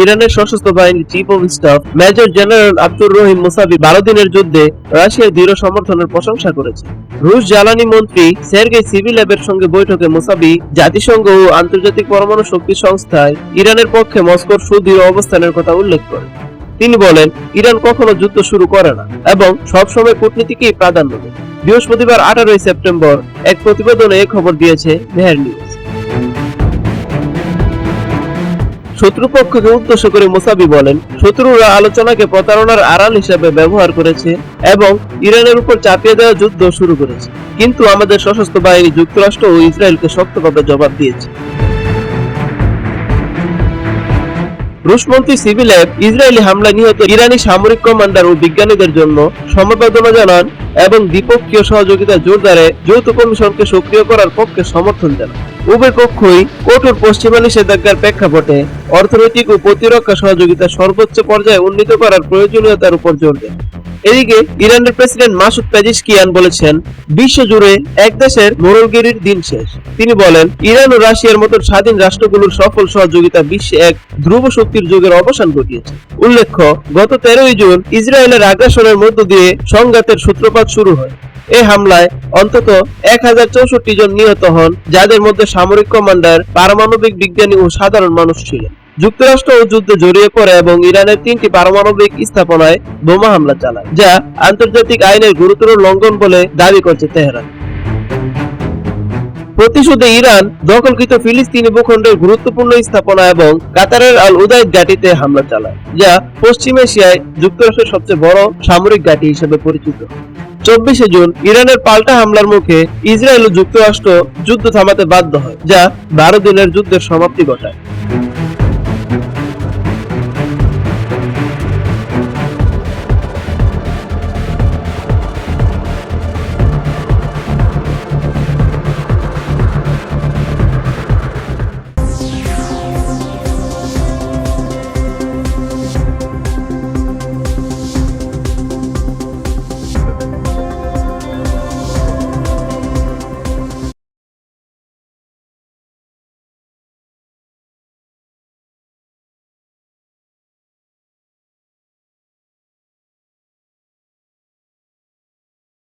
ইরানের সশস্ত্র বাহিনীর chief of staff major general Abdur Rahim Mousavi বারো দিনের যুদ্ধে রাশিয়ার দৃঢ় সমর্থনের প্রশংসা করেছে। রুশ জ্বালানি মন্ত্রী সের্গেই সিভিলেভের সঙ্গে বৈঠকে মুসাবি জাতিসংঘ ও আন্তর্জাতিক পরমাণু শক্তি সংস্থায় ইরানের পক্ষে মস্কোর সুদৃঢ় অবস্থানের কথা উল্লেখ করেন তিনি বলেন, ইরান কখনো যুদ্ধ শুরু করে না এবং সবসময় কূটনীতিকেই প্রাধান্য দেয়। বৃহস্পতিবার আঠারোই সেপ্টেম্বর এক প্রতিবেদনে এ খবর দিয়েছে মেহের নিউজ শত্রুপক্ষকে উদ্দেশ্য করে মোসাবি বলেন, শত্রুরা আলোচনাকে প্রতারণার আড়াল হিসেবে ব্যবহার করেছে এবং ইরানের উপর চাপিয়ে দেওয়া যুদ্ধ শুরু করেছে। কিন্তু আমাদের সশস্ত্র বাহিনী যুক্তরাষ্ট্র ও ইসরায়েলকে শক্তভাবে জবাব দিয়েছে। রুশমন্ত্রী সিভিলেভ ইসরায়েলি হামলায় নিহত ইরানি সামরিক কমান্ডার ও বিজ্ঞানীদের জন্য সমবেদনা জানান এবং দ্বিপক্ষীয় সহযোগিতা জোরদারে যৌথ কমিশনকে সক্রিয় করার পক্ষে সমর্থন জানান। উভয় পক্ষই কঠোর পশ্চিমা নিষেধাজ্ঞার প্রেক্ষাপটে অর্থনৈতিক ও প্রতিরক্ষা সহযোগিতা সর্বোচ্চ পর্যায়ে উন্নীত করার প্রয়োজনীয়তার উপর জোর দেন। এদিকে ইরানের প্রেসিডেন্ট মাসুদ পেজিশকিয়ান বলেছেন বিশ্বজুড়ে এক দেশের মোরলগিরির দিন শেষ। তিনি বলেন, ইরান ও রাশিয়ার মতো স্বাধীন রাষ্ট্রগুলোর সফল সহযোগিতা বিশ্বে এক ধ্রুব শক্তির যুগের অবসান ঘটিয়েছে। উল্লেখ্য, গত তেরোই জুন ইসরায়েলের আগ্রাসনের মধ্য দিয়ে সংঘাতের সূত্রপাত শুরু হয়। এই হামলায় অন্তত এক হাজার চৌষট্টি জন নিহত হন, যাদের মধ্যে সামরিক কমান্ডার, পারমাণবিক বিজ্ঞানী ও সাধারণ মানুষ ছিলেন। যুক্তরাষ্ট্র ও যুদ্ধে জড়িয়ে পড়ে এবং ইরানের তিনটি পারমাণবিক স্থাপনায় বোমা হামলা চালায়, যা আন্তর্জাতিক আইনের গুরুতর লঙ্ঘন বলে দাবি করছে তেহরান। প্রতিশোধে ইরান দখলকৃত ফিলিস্তিনি ভূখণ্ডের গুরুত্বপূর্ণ স্থাপনা এবং কাতারের আল উদাইদ ঘাঁটিতে হামলা চালায়, যা পশ্চিম এশিয়ায় যুক্তরাষ্ট্রের সবচেয়ে বড় সামরিক ঘাঁটি হিসেবে পরিচিত। চব্বিশে জুন ইরানের পাল্টা হামলার মুখে ইসরায়েল ও যুক্তরাষ্ট্র যুদ্ধ থামাতে বাধ্য হয়, যা বারো দিনের যুদ্ধের সমাপ্তি ঘটায়।